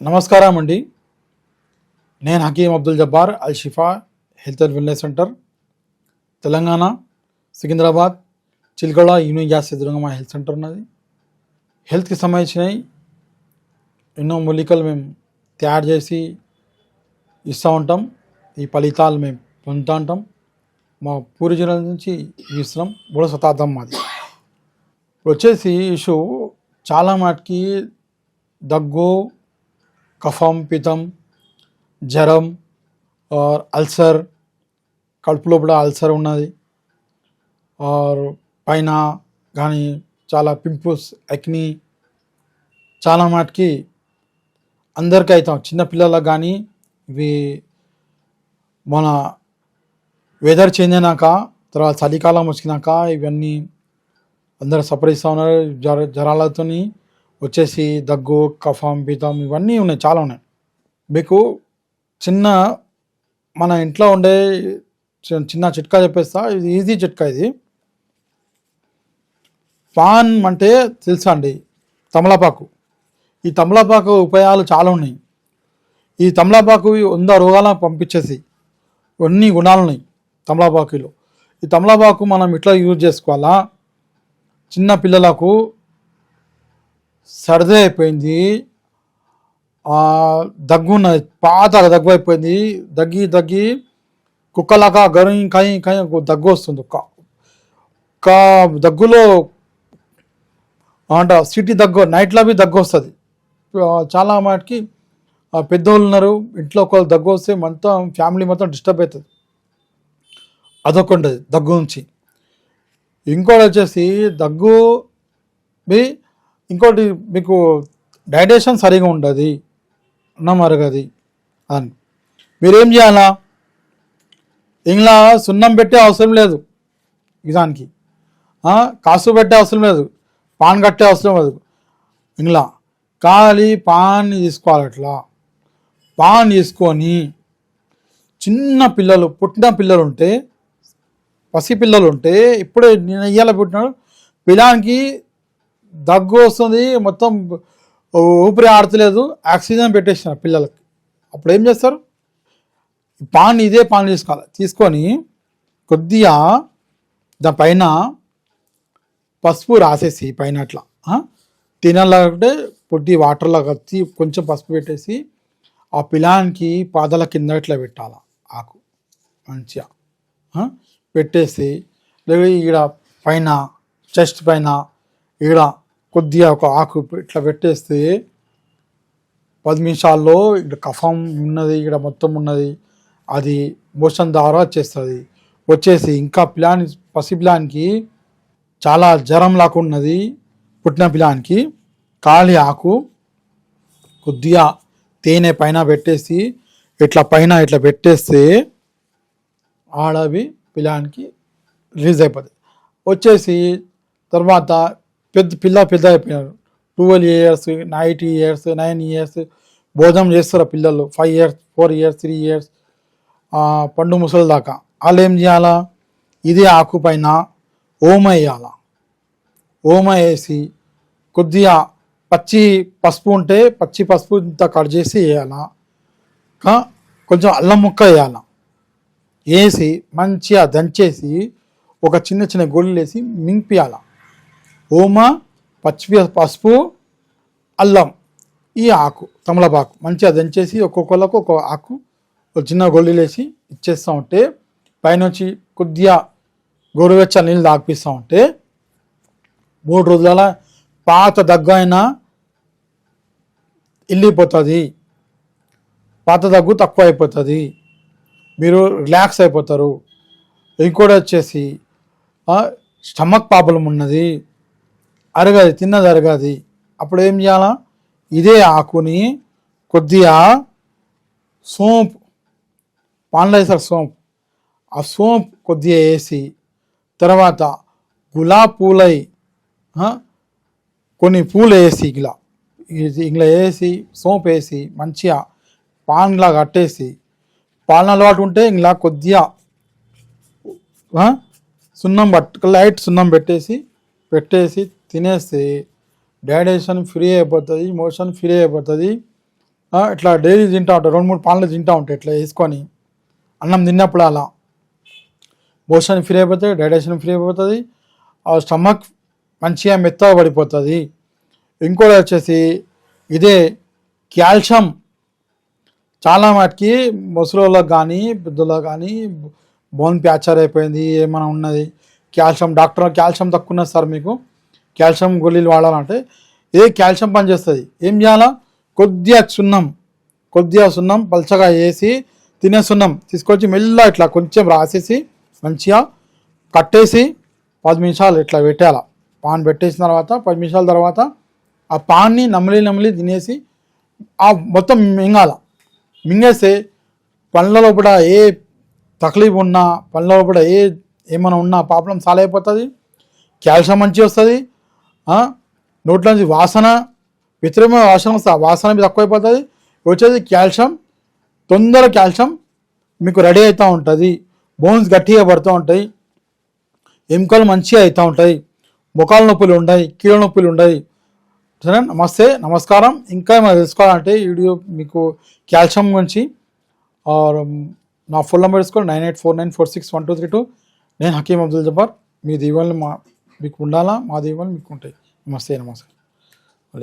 నమస్కారం అండి నేను Hakeem Abdul Jabbar Al Shifa health and wellness centre Telangana Secunderabad Chilgada union gas ఎదురుగా మా హెల్త్ సెంటర్ ఉన్నది. హెల్త్కి సంబంధించినవి ఎన్నో మూలికలు మేము తయారు చేసి ఇస్తూ ఉంటాం. ఈ ఫలితాలు మేము పొందుతూ ఉంటాం. మా పూర్వజనుల నుంచి ఇస్తున్నాం మూడో శతాబ్దం మాది. ఇప్పుడు వచ్చేసి ఇష్యూ చాలా మటుకి దగ్గు కఫం పితం జ్వరం ఆర్ అల్సర్ కడుపులో కూడా అల్సర్ ఉన్నది ఆర్ పైన కానీ చాలా పింపుల్స్ అగ్ని చాలా మాటికి అందరికీ అవుతాం చిన్నపిల్లలకు కానీ ఇవి మన వెదర్ చేంజ్ అయినాక తర్వాత చలికాలం వచ్చినాక ఇవన్నీ అందరు సపరిస్తూ ఉన్నారు. జ్వర జ్వరాలతోని వచ్చేసి దగ్గు కఫం పితం ఇవన్నీ ఉన్నాయి చాలా ఉన్నాయి. మీకు చిన్న మన ఇంట్లో ఉండే చిన్న చిట్కా చెప్పేస్తా. ఇది ఈజీ చిట్కా ఇది. పాన్ అంటే తెలుసా అండి? తమలపాకు. ఈ తమలపాకు ఉపాయాలు చాలా ఉన్నాయి. ఈ తమలపాకు వంద రోగాలను పంపించేసి అన్ని గుణాలు ఉన్నాయి తమలపాకులో. ఈ తమలపాకు మనం ఇట్లా యూజ్ చేసుకోవాలా? చిన్న పిల్లలకు సర్ది అయిపోయింది. దగ్గున్న పాతగా దగ్గు అయిపోయింది. దగ్గి దగ్గి కుక్కలాగా గరం కాయ కాయ దగ్గు వస్తుంది. కా దగ్గులో అంట సిటీ దగ్గు నైట్లో బి దగ్గు వస్తుంది. చాలా మాటికి పెద్దోళ్ళు ఉన్నారు. ఇంట్లో ఒకళ్ళు దగ్గు వస్తే మొత్తం ఫ్యామిలీ మొత్తం డిస్టర్బ్ అవుతుంది అదొక ఉంటుంది దగ్గు నుంచి. ఇంకోటి వచ్చేసి దగ్గు బి ఇంకోటి మీకు డైజెషన్ సరిగా ఉండదు అన్నం అరగది అని. మీరేం చేయాలా? ఇంకా సున్నం పెట్టే అవసరం లేదు నిజానికి. కాసు పెట్టే అవసరం లేదు పాన్ కట్టే అవసరం లేదు. ఇంట్లో ఖాళీ పాన్ తీసుకోవాలి అట్లా. పాన్ తీసుకొని చిన్న పిల్లలు పుట్టిన పిల్లలు ఉంటే పసి పిల్లలు ఉంటే ఇప్పుడే నేను ఇయ్యాల పుట్టినాడు పిల్లానికి దగ్గు వస్తుంది మొత్తం ఊపిరి ఆడతలేదు ఆక్సిజన్ పెట్టేసిన పిల్లలకి. అప్పుడు ఏం చేస్తారు? పాన్ ఇదే పాన్ తీసుకోవాలి. తీసుకొని కొద్దిగా దానిపైన పసుపు రాసేసి పైన అట్లా తినాలంటే పొట్టి వాటర్లో కలిసి కొంచెం పసుపు పెట్టేసి ఆ పిలానికి పాదాల కింద ఇట్లా పెట్టాలి ఆకు. మంచిగా పెట్టేసి లేదా ఈడ పైన చెస్ట్ పైన ఈడ కొద్దిగా ఒక ఆకు ఇట్లా పెట్టేస్తే పది నిమిషాల్లో ఇక్కడ కఫం ఉన్నది ఇక్కడ మొత్తం ఉన్నది. అది మోషన్ ద్వారా వచ్చేస్తుంది. వచ్చేసి ఇంకా పిలాన్ పసి పిలానికి చాలా జ్వరం లాగా ఉన్నది. పుట్టిన పిలానికి కాలి ఆకు కొద్దిగా తేనె పైన పెట్టేసి ఇట్లా పైన ఇట్లా పెట్టేస్తే ఆడవి పిలానికి రిలీజ్ అయిపోతుంది వచ్చేసి తర్వాత పెద్ద పిల్ల పెద్ద అయిపోయినారు twelve years nine years nine years భోజనం చేస్తారు ఆ పిల్లలు. Five years four years three years పండు ముసలి దాకా. వాళ్ళు ఏం చేయాలా? ఇదే ఆకు పైన ఓమ వేయాల? ఓమ వేసి కొద్దిగా పచ్చి పసుపు ఉంటే పచ్చి పసుపు ఇంత కట్ చేసి వేయాలా? కొంచెం అల్లం ముక్క వేయాల? వేసి మంచిగా దంచేసి ఒక చిన్న చిన్న గొడ్లు వేసి మింగిపియాలా ఓమ పచ్చి పసుపు అల్లం ఈ ఆకు తమలపాకు మంచిగా దంచేసి ఒక్కొక్కళ్ళకు ఒక ఆకు ఒక చిన్న గొల్లిలేసి ఇచ్చేస్తూ ఉంటే పైనుంచి కొద్దిగా గోరువెచ్చ నీళ్ళు తాగిపిస్తూ ఉంటే మూడు రోజుల పాత దగ్గు అయినా వెళ్ళిపోతుంది పాత దగ్గు తక్కువ అయిపోతుంది మీరు రిలాక్స్ అయిపోతారు. ఇంకోటి వచ్చేసి స్టమక్ ప్రాబ్లం ఉన్నది. అరగది తిన్నది అరగది. అప్పుడు ఏం చేయాలా? ఇదే ఆకుని కొద్దిగా సోంపు పాండేశ్వర సోంపు. ఆ సోంపు కొద్దిగా వేసి తర్వాత గులాబ్ పూలై కొన్ని పూలు వేసి ఇలా ఇలా వేసి సోంపు వేసి మంచిగా పాన్లా కట్టేసి పాలన అలవాటు ఉంటే ఇలా కొద్దిగా సున్నం పట్టు లైట్ సున్నం పెట్టేసి పెట్టేసి తినేస్తే డైడేషన్ ఫ్రీ అయిపోతుంది మోషన్ ఫ్రీ అయిపోతుంది. ఇట్లా డైలీ తింటూ ఉంటాయి రెండు మూడు పాలు తింటూ ఉంటాయి ఇట్లా వేసుకొని. అన్నం తిన్నప్పుడు అలా. మోషన్ ఫ్రీ అయిపోతుంది డైడేషన్ ఫ్రీ అయిపోతుంది. ఆ స్టమక్ మంచిగా మెత్తగా పడిపోతుంది. ఇంకోటి వచ్చేసి ఇదే కాల్షియం. చాలా మటుకి ముసలోళ్ళకి కానీ పెద్దలకు కానీ బోన్ ప్యాచర్ అయిపోయింది ఏమైనా ఉన్నది. కాల్షియం డాక్టర్ కాల్షియం తక్కువ ఉన్నది సార్ మీకు. కాల్షియం గోళీలు వాడాలంటే ఏ కాల్షియం పనిచేస్తుంది ఏం చేయాలా? కొద్దిగా సున్నం కొద్దిగా సున్నం పల్చగా వేసి తినే సున్నం తీసుకొచ్చి మెల్ల ఇట్లా కొంచెం రాసేసి మంచిగా కట్టేసి పది నిమిషాలు ఇట్లా పెట్టాల పాన్ పెట్టేసిన తర్వాత పది నిమిషాల తర్వాత ఆ పాన్ని నమిలి నమిలి తినేసి ఆ మొత్తం మింగాల. మింగేస్తే పళ్ళ లోపల ఏ తక్లీఫ్ ఉన్నా పళ్ళ లోపల ఏ ఏమైనా ఉన్నా ప్రాబ్లం సాల్వ్ అయిపోతుంది. కాల్షియం మంచి వస్తుంది. నోట్లో నుంచి వాసన విత్రమైన వాసన వస్తుంది వాసన మీద తక్కువైపోతుంది. వచ్చేది కాల్షియం. తొందర కాల్షియం మీకు రెడీ అవుతూ ఉంటుంది. బోన్స్ గట్టిగా పడుతూ ఉంటాయి. ఎముకలు మంచిగా అవుతూ ఉంటాయి. ముఖాల నొప్పులు ఉంటాయి కీళ్ళ నొప్పులు ఉంటాయి సరే నమస్తే నమస్కారం. ఇంకా ఏమైనా తెలుసుకోవాలంటే వీడియో మీకు కాల్షియం గురించి ఆర్ నా ఫోన్ నెంబర్ తీసుకోండి nine eight four nine four six one two three two. నేను హకీం అబ్దుల్ జబ్బార్. మీ దీవెనలు మా మీకు ఉండాలా? మా దీవెనలు మీకు ఉంటాయి నమస్తే నమస్తే.